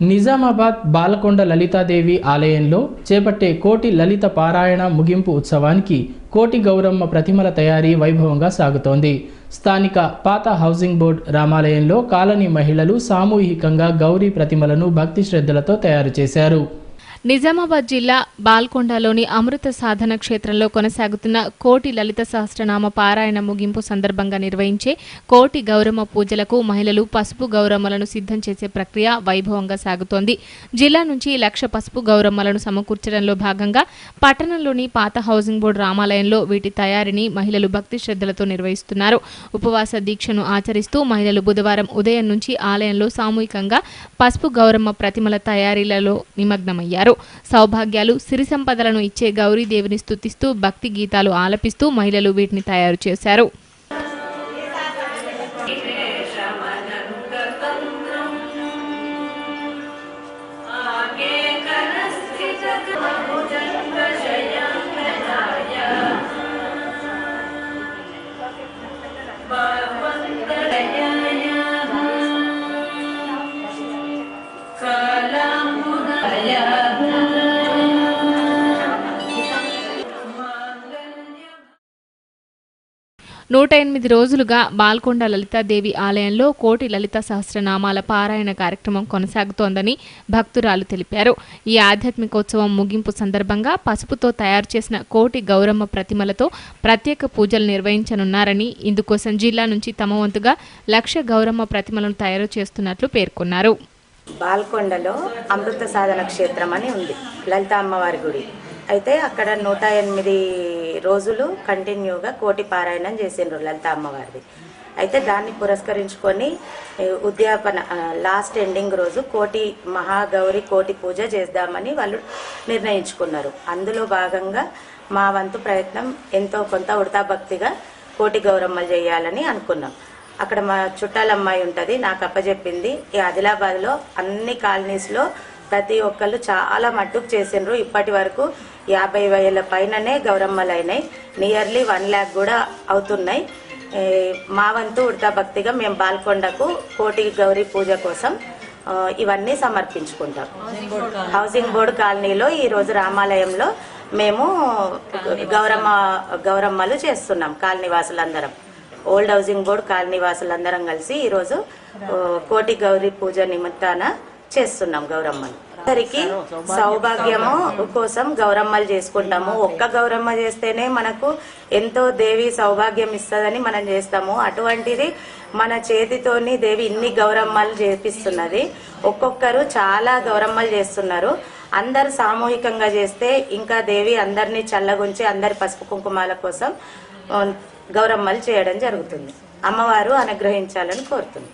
నిజామాబాద్ బాలకొండ లలితాదేవి ఆలయంలో చేపట్టే కోటి లలిత పారాయణ ముగింపు ఉత్సవానికి కోటి గౌరమ్మ ప్రతిమల తయారీ వైభవంగా సాగుతోంది. స్థానిక పాత హౌసింగ్ బోర్డ్ రామాలయంలో కాలనీ మహిళలు సామూహికంగా గౌరీ ప్రతిమలను భక్తి శ్రద్ధలతో తయారు చేశారు. నిజామాబాద్ జిల్లా బాల్కొండలోని అమృత సాధన క్షేత్రంలో కొనసాగుతున్న కోటి లలిత సహస్రనామ పారాయణ ముగింపు సందర్భంగా నిర్వహించే కోటి గౌరమ్మ పూజలకు మహిళలు పసుపు గౌరమ్మలను సిద్ధం చేసే ప్రక్రియ వైభవంగా సాగుతోంది. జిల్లా నుంచి లక్ష పసుపు గౌరమ్మలను సమకూర్చడంలో భాగంగా పట్టణంలోని పాత హౌసింగ్ బోర్డు రామాలయంలో వీటి తయారీని మహిళలు భక్తి శ్రద్ధలతో నిర్వహిస్తున్నారు. ఉపవాస దీక్షను ఆచరిస్తూ మహిళలు బుధవారం ఉదయం నుంచి ఆలయంలో సామూహికంగా పసుపు గౌరమ్మ ప్రతిమల తయారీలలో నిమగ్నమయ్యారు. సౌభాగ్యాలు సిరి సంపదలను ఇచ్చే గౌరీదేవిని స్థుతిస్తూ భక్తి గీతాలు ఆలపిస్తూ మహిళలు వీటిని తయారు చేశారు. నూట ఎనిమిది రోజులుగా బాల్కొండ లలితాదేవి ఆలయంలో కోటి లలిత సహస్రనామాల పారాయణ కార్యక్రమం కొనసాగుతోందని భక్తురాలు తెలిపారు. ఈ ఆధ్యాత్మికోత్సవం ముగింపు సందర్భంగా పసుపుతో తయారు చేసిన కోటి గౌరమ్మ ప్రతిమలతో ప్రత్యేక పూజలు నిర్వహించనున్నారని ఇందుకోసం జిల్లా నుంచి తమ వంతుగా లక్ష గౌరమ్మ ప్రతిమలను తయారు చేస్తున్నట్లు పేర్కొన్నారు. బాల్కొండలో అమృత సాధన క్షేత్రం అని ఉంది లలిత అమ్మవారి గుడి. అయితే అక్కడ నూట ఎనిమిది రోజులు కంటిన్యూగా కోటి పారాయణం చేసిండ్రు లలిత అమ్మవారిది. అయితే దాన్ని పురస్కరించుకొని ఉద్యాపన లాస్ట్ ఎండింగ్ రోజు కోటి మహాగౌరి కోటి పూజ చేద్దామని వాళ్ళు నిర్ణయించుకున్నారు. అందులో భాగంగా మా వంతు ప్రయత్నం ఎంతో కొంత ఉడతా భక్తిగా కోటి గౌరమ్మలు చేయాలని అనుకున్నాం. అక్కడ మా చుట్టాల అమ్మాయి ఉంటుంది నాకు అప్పచెప్పింది ఈ ఆదిలాబాద్లో అన్ని కాలనీస్లో ప్రతి ఒక్కళ్ళు చాలా మట్టుకు చేసిండ్రు. ఇప్పటి వరకు యాభై వేల పైననే గౌరమ్మలు అయినాయి నియర్లీ వన్ ల్యాక్ కూడా అవుతున్నాయి. మా వంతు ఉడతా భక్తిగా మేము బాల్కొండకు కోటి గౌరీ పూజ కోసం ఇవన్నీ సమర్పించుకుంటాం. హౌసింగ్ బోర్డు కాలనీలో ఈరోజు రామాలయంలో మేము గౌరమ్మ గౌరమ్మలు చేస్తున్నాం కాలనీ వాసులందరం ఓల్డ్ హౌసింగ్ బోర్డు కాలనీ వాసులందరం కలిసి ఈరోజు కోటి గౌరీ పూజ నిమిత్తాన చేస్తున్నాం గౌరమ్మలు అందరికి సౌభాగ్యము కోసం గౌరమ్మలు చేసుకుంటాము. ఒక్క గౌరమ్మ చేస్తేనే మనకు ఎంతో దేవి సౌభాగ్యం ఇస్తుందని మనం చేస్తాము. అటువంటిది మన చేతితోని దేవి ఇన్ని గౌరమ్మలు చేపిస్తున్నది. ఒక్కొక్కరు చాలా గౌరమ్మలు చేస్తున్నారు. అందరు సామూహికంగా చేస్తే ఇంకా దేవి అందరినీ చల్లగుంచి అందరి పసుపు కుంకుమాల కోసం గౌరమ్మలు చేయడం జరుగుతుంది. అమ్మవారు అనుగ్రహించాలని కోరుతుంది.